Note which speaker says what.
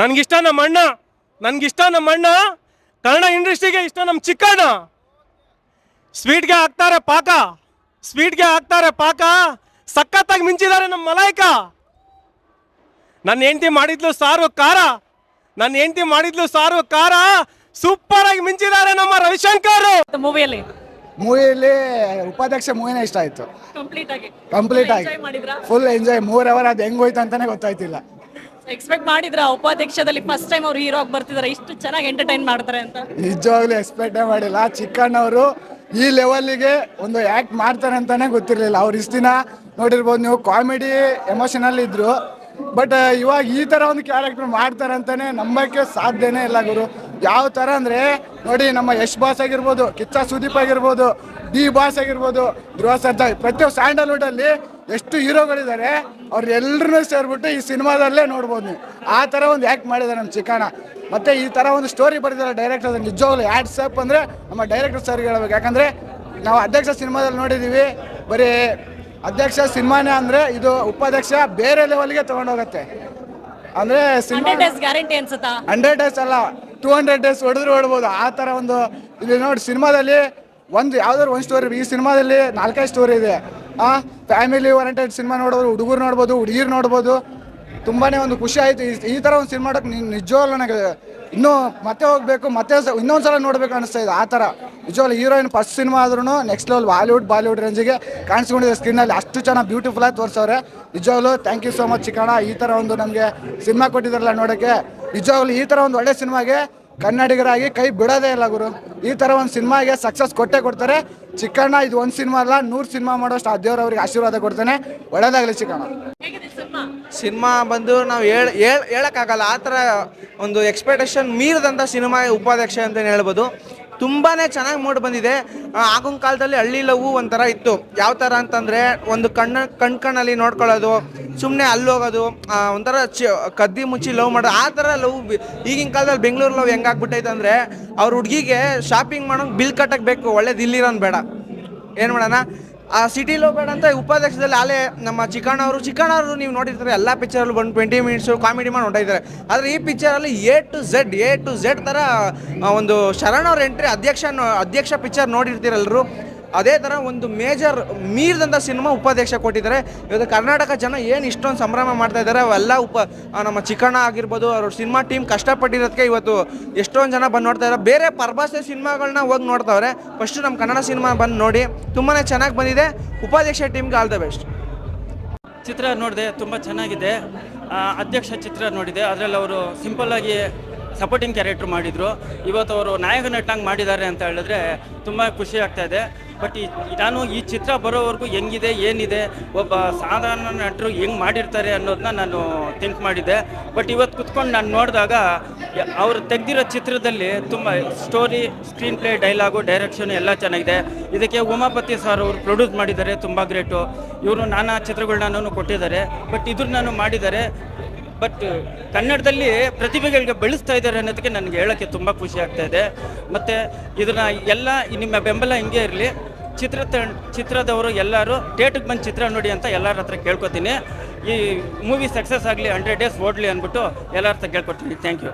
Speaker 1: ನನ್ಗಿಷ್ಟ ನಮ್ಮ ಅಣ್ಣ ನನ್ಗಿಷ್ಟ ನಮ್ಮ ಅಣ್ಣ ಕನ್ನಡ ಇಂಡಸ್ಟ್ರಿಗೆ ಇಷ್ಟ ನಮ್ಮ ಚಿಕ್ಕಣ್ಣ. ಸ್ವೀಟ್ಗೆ ಹಾಕ್ತಾರೆ ಪಾಕ ಸ್ವೀಟ್ಗೆ ಹಾಕ್ತಾರೆ ಪಾಕ ಸಖತ್ತಾಗಿ ಮಿಂಚಿದ್ದಾರೆ ನಮ್ಮ ಮಲಾಯ್ಕ. ನನ್ನ ಹೆಂಡತಿ ಮಾಡಿದ್ಲು ಸಾರು ಖಾರ ನನ್ನ ಹೆಂಡತಿ ಮಾಡಿದ್ಲು ಸಾರು ಖಾರ ಸೂಪರ್ ಆಗಿ ಮಿಂಚಿದ್ದಾರೆ ನಮ್ಮ ರವಿಶಂಕರ್.
Speaker 2: ಮೂವಿಯಲ್ಲಿ?
Speaker 3: ಮೂವಿಯಲ್ಲಿ ಉಪಾಧ್ಯಕ್ಷ ಮೂವಿನೇ ಇಷ್ಟ ಆಯ್ತು.
Speaker 2: ಕಂಪ್ಲೀಟ್ ಆಗಿ.
Speaker 3: ಕಂಪ್ಲೀಟ್ ಆಗಿ.
Speaker 2: ಎಂಜಾಯ್ ಮಾಡಿದ್ರಾ?
Speaker 3: ಫುಲ್ ಎಂಜಾಯ್ ಮೂರ್ ಅವರ್ ಅದು ಹೆಂಗ್ ಹೋಯ್ತು ಅಂತಾನೆ ಗೊತ್ತಾಯ್ತಿಲ್ಲ.
Speaker 2: ಎಕ್ಸ್ಪೆಕ್ಟ್ ಮಾಡಿದ್ರ ಉಪಾಧ್ಯಕ್ಷದಲ್ಲಿ ಫಸ್ಟ್ ಟೈಮ್ ಅವ್ರು ಹೀರೋ ಆಗಿ ಬರ್ತಿದಾರೆ. ಇಷ್ಟು ಚೆನ್ನಾಗಿ ಎಂಟರ್ಟೈನ್ ಮಾಡ್ತಾರೆ ಅಂತ.
Speaker 3: ನಿಜವಾಗ್ಲೂ ಎಕ್ಸ್ಪೆಕ್ಟೇ ಮಾಡಿಲ್ಲ. ಚಿಕ್ಕಣ್ಣವರು ಈ ಲೆವೆಲ್ಗೆ ಒಂದು ಆ್ಯಕ್ಟ್ ಮಾಡ್ತಾರೆ ಅಂತಾನೆ ಗೊತ್ತಿರಲಿಲ್ಲ. ಅವ್ರು ಇಷ್ಟು ದಿನ ನೋಡಿರ್ಬೋದು ನೀವು ಕಾಮಿಡಿ ಎಮೋಷನಲ್ ಇದ್ರು. ಬಟ್ ಇವಾಗ ಈ ಥರ ಒಂದು ಕ್ಯಾರೆಕ್ಟರ್ ಮಾಡ್ತಾರೆ ಅಂತಾನೆ ನಂಬಕ್ಕೆ ಸಾಧ್ಯನೇ ಇಲ್ಲ ಗುರು. ಯಾವ ಥರ ಅಂದರೆ, ನೋಡಿ ನಮ್ಮ ಯಶ್ ಬಾಸ್ ಆಗಿರ್ಬೋದು, ಕಿಚ್ಚ ಸುದೀಪ್ ಆಗಿರ್ಬೋದು, ಡಿ ಬಾಸ್ ಆಗಿರ್ಬೋದು, ಧ್ರುವ ಸರ್ಜಾ ಪ್ರತಿಯೊಂದು ಸ್ಯಾಂಡಲ್ವುಡಲ್ಲಿ ಎಷ್ಟು ಹೀರೋಗಳಿದ್ದಾರೆ ಅವ್ರು ಸೇರ್ಬಿಟ್ಟು ಈ ಸಿನಿಮಾದಲ್ಲೇ ನೋಡ್ಬೋದು ನೀವು. ಆ ಥರ ಒಂದು ಆ್ಯಕ್ಟ್ ಮಾಡಿದ್ದಾರೆ ನಮ್ಮ ಚಿಕ್ಕಣ್ಣ. ಮತ್ತು ಈ ಥರ ಒಂದು ಸ್ಟೋರಿ ಬರೆದಿದ್ದಾರೆ ಡೈರೆಕ್ಟರ್ ನಿಜವಾಗ್ಲೂ ಆ್ಯಡ್ಸಪ್ ಅಂದರೆ ನಮ್ಮ ಡೈರೆಕ್ಟರ್ ಸರ್ಗೆ ಹೇಳ್ಬೇಕು. ಯಾಕಂದರೆ ನಾವು ಅಧ್ಯಕ್ಷ ಸಿನಿಮಾದಲ್ಲಿ ನೋಡಿದ್ದೀವಿ ಬರೀ ಅಧ್ಯಕ್ಷ ಸಿನಿಮಾನೇ ಅಂದರೆ ಇದು ಉಪಾಧ್ಯಕ್ಷ ಬೇರೆ ಲೆವೆಲ್ಗೆ ತೊಗೊಂಡೋಗುತ್ತೆ. ಅಂದರೆ ಸಿನಿಮಾ
Speaker 2: ಹಂಡ್ರೆಡ್ ಡೇಸ್ ಗ್ಯಾರಂಟಿ ಅನ್ಸುತ್ತಾ?
Speaker 3: ಹಂಡ್ರೆಡ್ ಡೇಸ್ ಅಲ್ಲ ಟೂ ಹಂಡ್ರೆಡ್ ಡೇಸ್ ಹೊಡೆದ್ರು ಹೊಡ್ಬೋದು. ಆ ಥರ ಒಂದು ಇಲ್ಲಿ ನೋಡಿ ಸಿನಿಮಾದಲ್ಲಿ ಒಂದು ಯಾವ್ದಾದ್ರು ಒಂದು ಸ್ಟೋರಿ ಈ ಸಿನಿಮಾದಲ್ಲಿ ನಾಲ್ಕೈದು ಸ್ಟೋರಿ ಇದೆ. ಆ ಫ್ಯಾಮಿಲಿ ಓರಿಯೆಂಟೆಡ್ ಸಿನಿಮಾ ನೋಡ್ಬೋದು ಹುಡುಗರು ನೋಡ್ಬೋದು, ಹುಡುಗಿರು ನೋಡ್ಬೋದು, ತುಂಬಾನೇ ಒಂದು ಖುಷಿ ಆಯಿತು. ಈ ಥರ ಒಂದು ಸಿನಿಮಾ ನೋಡೋಕೆ ನಿಜವಾಗ್ಲೂ ನನಗೆ ಇನ್ನೂ ಮತ್ತೆ ಹೋಗಬೇಕು, ಮತ್ತೆ ಇನ್ನೊಂದ್ ಸಲ ನೋಡಬೇಕು ಅನಿಸ್ತಾ ಇದೆ, ಆ ಥರ ನಿಜವಾಗ್ಲೂ ಹೀರೋಯಿನ್ ಫಸ್ಟ್ ಸಿನಿಮಾ ಆದ್ರೂ ನೆಕ್ಸ್ಟ್ ಲೆವೆಲ್ ಬಾಲಿವುಡ್ ಬಾಲಿವುಡ್ ರೇಂಜಿಗೆ ಕಾಣಿಸ್ಕೊಂಡಿದೆ ಸ್ಕ್ರೀನಲ್ಲಿ ಅಷ್ಟು ಚೆನ್ನಾಗಿ ಬ್ಯೂಟಿಫುಲ್ ಆಗಿ ತೋರಿಸವ್ರೆ. ನಿಜವಾಗ್ಲೂ thank you so much Chikkanna ಈ ಥರ ಒಂದು ನಮಗೆ ಸಿನಿಮಾ ಕೊಟ್ಟಿದ್ದಾರಲ್ಲ ನೋಡೋಕ್ಕೆ ನಿಜವಾಗ್ಲೂ ಈ ಥರ ಒಂದು ಒಳ್ಳೆ ಸಿನಿಮಾಗೆ ಕನ್ನಡಿಗರಾಗಿ ಕೈ ಬಿಡೋದೇ ಇಲ್ಲ ಗುರು. ಈ ಥರ ಒಂದು ಸಿನಿಮಾಗೆ ಸಕ್ಸಸ್ ಕೊಟ್ಟೇ ಕೊಡ್ತಾರೆ. ಚಿಕ್ಕಣ್ಣ ಇದು ಒಂದು ಸಿನಿಮಾ ಅಲ್ಲ ನೂರು ಸಿನಿಮಾ ಮಾಡೋಷ್ಟು ಆ ದೇವ್ರು ಅವ್ರಿಗೆ ಆಶೀರ್ವಾದ ಕೊಡ್ತಾನೆ. ಒಳ್ಳೇದಾಗಲಿ ಚಿಕ್ಕಣ್ಣ.
Speaker 2: ಸಿನಿಮಾ?
Speaker 4: ಸಿನಿಮಾ ಬಂದು ನಾವು ಹೇಳ್ ಹೇಳ್ ಹೇಳೋಕ್ಕಾಗಲ್ಲ. ಆ ಥರ ಒಂದು ಎಕ್ಸ್ಪೆಕ್ಟೇಷನ್ ಮೀರಿದಂಥ ಸಿನಿಮಾ ಉಪಾಧ್ಯಕ್ಷ ಅಂತಲೇ ಹೇಳ್ಬೋದು. ತುಂಬಾ ಚೆನ್ನಾಗಿ ಮೂಡಿ ಬಂದಿದೆ. ಆಗಿನ ಕಾಲದಲ್ಲಿ ಹಳ್ಳಿ ಲವ್ ಒಂಥರ ಇತ್ತು. ಯಾವ ಥರ ಅಂತಂದರೆ ಒಂದು ಕಣ್ಣ, ಕಣ್ ಕಣ್ಣಲ್ಲಿ ನೋಡ್ಕೊಳ್ಳೋದು ಸುಮ್ಮನೆ ಅಲ್ಲೋಗೋದು ಒಂಥರ ಚಿ, ಕದ್ದಿ ಮುಚ್ಚಿ ಲವ್ ಮಾಡೋದು, ಆ ಥರ ಲವ್ ಈಗಿನ ಕಾಲದಲ್ಲಿ ಬೆಂಗಳೂರು ಲವ್ ಹೆಂಗಾಗ್ಬಿಟ್ಟೈತೆ ಅಂದರೆ ಅವ್ರ ಹುಡುಗಿಗೆ ಶಾಪಿಂಗ್ ಮಾಡೋಂಗೆ ಬಿಲ್ ಕಟ್ಟಕ್ಕೆ ಬೇಕು, ಒಳ್ಳೇದು ಇಲ್ಲಿರೋನು ಬೇಡ. ಏನು ಮಾಡೋಣ? ಆ ಸಿಟಿಲೋ ಬೇಡ ಅಂತ ಉಪಾಧ್ಯಕ್ಷದಲ್ಲಿ ಅಲ್ಲೇ ನಮ್ಮ ಚಿಕ್ಕಣ್ಣ ಅವರು ಚಿಕ್ಕಣ್ಣ ಅವರು ನೀವು ನೋಡಿರ್ತಾರೆ, ಎಲ್ಲ ಪಿಕ್ಚರಲ್ಲಿ ಬಂದು ಟ್ವೆಂಟಿ ಮಿನಿಟ್ಸು ಕಾಮಿಡಿ ಮಾಡಿ ಹೊಂಟಿದ್ದಾರೆ ಆದರೆ ಈ ಪಿಕ್ಚರಲ್ಲಿ A to Z A to Z ಥರ ಒಂದು ಶರಣ್ ಅವ್ರ ಎಂಟ್ರಿ ಅಧ್ಯಕ್ಷ ಅಧ್ಯಕ್ಷ ಪಿಕ್ಚರ್ ನೋಡಿರ್ತೀರಲ್ರು ಅದೇ ಥರ ಒಂದು ಮೇಜರ್ ಮೀರಿದಂಥ ಸಿನಿಮಾ ಉಪಾಧ್ಯಕ್ಷ ಕೊಟ್ಟಿದ್ದಾರೆ. ಇವತ್ತು ಕರ್ನಾಟಕ ಜನ ಏನು ಇಷ್ಟೊಂದು ಸಂಭ್ರಮ ಮಾಡ್ತಾ ಇದ್ದಾರೆ ಅವೆಲ್ಲ ಉಪ ನಮ್ಮ ಚಿಕ್ಕಣ್ಣ ಆಗಿರ್ಬೋದು, ಅವ್ರ ಸಿನಿಮಾ ಟೀಮ್ ಕಷ್ಟಪಟ್ಟಿರೋದಕ್ಕೆ ಇವತ್ತು ಎಷ್ಟೊಂದು ಜನ ಬಂದು ನೋಡ್ತಾ ಇದ್ದಾರೆ ಬೇರೆ ಪರ್ಭಾಷೆ ಸಿನಿಮಾಗಳನ್ನ ಹೋಗಿ ನೋಡ್ತಾವ್ರೆ. ಫಸ್ಟು ನಮ್ಮ ಕನ್ನಡ ಸಿನಿಮಾ ಬಂದು ನೋಡಿ ತುಂಬಾ ಚೆನ್ನಾಗಿ ಬಂದಿದೆ. ಉಪಾಧ್ಯಕ್ಷ ಟೀಮ್ಗೆ ಆಲ್ ದ ಬೆಸ್ಟ್.
Speaker 5: ಚಿತ್ರ ನೋಡಿದೆ ತುಂಬ ಚೆನ್ನಾಗಿದೆ. ಅಧ್ಯಕ್ಷ ಚಿತ್ರ ನೋಡಿದೆ. ಅದರಲ್ಲಿ ಅವರು ಸಿಂಪಲ್ಲಾಗಿ ಸಪೋರ್ಟಿಂಗ್ ಕ್ಯಾರೆಕ್ಟರ್ ಮಾಡಿದರು. ಇವತ್ತು ಅವರು ನಾಯಕ ನಟನಾಗಿ ಮಾಡಿದ್ದಾರೆ ಅಂತ ಹೇಳಿದ್ರೆ ತುಂಬ ಖುಷಿ ಆಗ್ತಾ ಇದೆ. ಬಟ್ ಈ ನಾನು ಈ ಚಿತ್ರ ಬರೋವರೆಗೂ ಹೆಂಗಿದೆ, ಏನಿದೆ, ಒಬ್ಬ ಸಾಧಾರಣ ನಟರು ಹೆಂಗೆ ಮಾಡಿರ್ತಾರೆ ಅನ್ನೋದನ್ನ ನಾನು ಥಿಂಕ್ ಮಾಡಿದ್ದೆ. ಬಟ್ ಇವತ್ತು ಕುತ್ಕೊಂಡು ನಾನು ನೋಡಿದಾಗ ಅವರು ತೆಗೆದಿರೋ ಚಿತ್ರದಲ್ಲಿ ತುಂಬ story screenplay dialogue direction ಎಲ್ಲ ಚೆನ್ನಾಗಿದೆ. ಇದಕ್ಕೆ ಉಮಾಪತಿ ಸರ್ ಅವರು ಪ್ರೊಡ್ಯೂಸ್ ಮಾಡಿದ್ದಾರೆ, ತುಂಬ ಗ್ರೇಟು ಇವರು ನಾನಾ ಚಿತ್ರಗಳನ್ನ ಕೊಟ್ಟಿದ್ದಾರೆ. ಬಟ್ ಇದ್ರನ್ನ ಮಾಡಿದ್ದಾರೆ. ಬಟ್ ಕನ್ನಡದಲ್ಲಿ ಪ್ರತಿಭೆಗಳಿಗೆ ಬೆಳೆಸ್ತಾ ಇದ್ದಾರೆ ಅನ್ನೋದಕ್ಕೆ ನನಗೆ ಹೇಳೋಕ್ಕೆ ತುಂಬ ಖುಷಿ ಆಗ್ತಾ ಇದೆ. ಮತ್ತು ಇದನ್ನು ಎಲ್ಲ ನಿಮ್ಮ ಬೆಂಬಲ ಹಿಂಗೆ ಇರಲಿ. ಚಿತ್ರ ಚಿತ್ರದವರು ಎಲ್ಲರೂ ಥಿಯೇಟ್ರಿಗೆ ಬಂದು ಚಿತ್ರ ನೋಡಿ ಅಂತ ಎಲ್ಲರ ಹತ್ರ ಕೇಳ್ಕೊತೀನಿ. ಈ ಮೂವಿ ಸಕ್ಸಸ್ ಆಗಲಿ ಹಂಡ್ರೆಡ್ ಡೇಸ್ ಓಡಲಿ ಅಂದ್ಬಿಟ್ಟು ಎಲ್ಲರ ಹತ್ರ ಕೇಳ್ಕೊತೀನಿ. Thank you